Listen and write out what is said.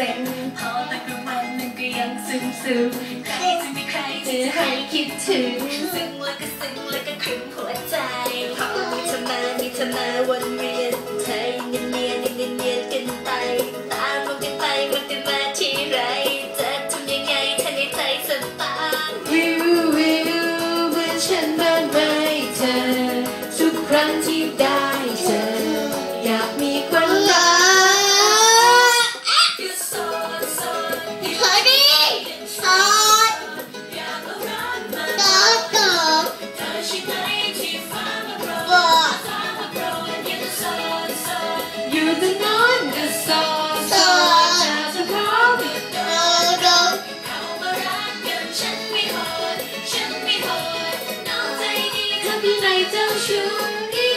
ซ็นพอแต่กระมันนึงก็ยังซึมซึมใครจะมีใครจะให้คิดถึง ซึ้งแล้วก็ซึ้งแล้วก็ครึ้งหัวใจพอมีเธอมามีเธอมาวันเวียนเธอเนียังเนียนยัเนียนกันไปตามมันกันไปมันกันมาที่ไรจะทำยังไงถ้าในใจสับายวิววิวเมื่อฉันมาไม่เธอทุกครั้งที่ได้ 天地来将雄。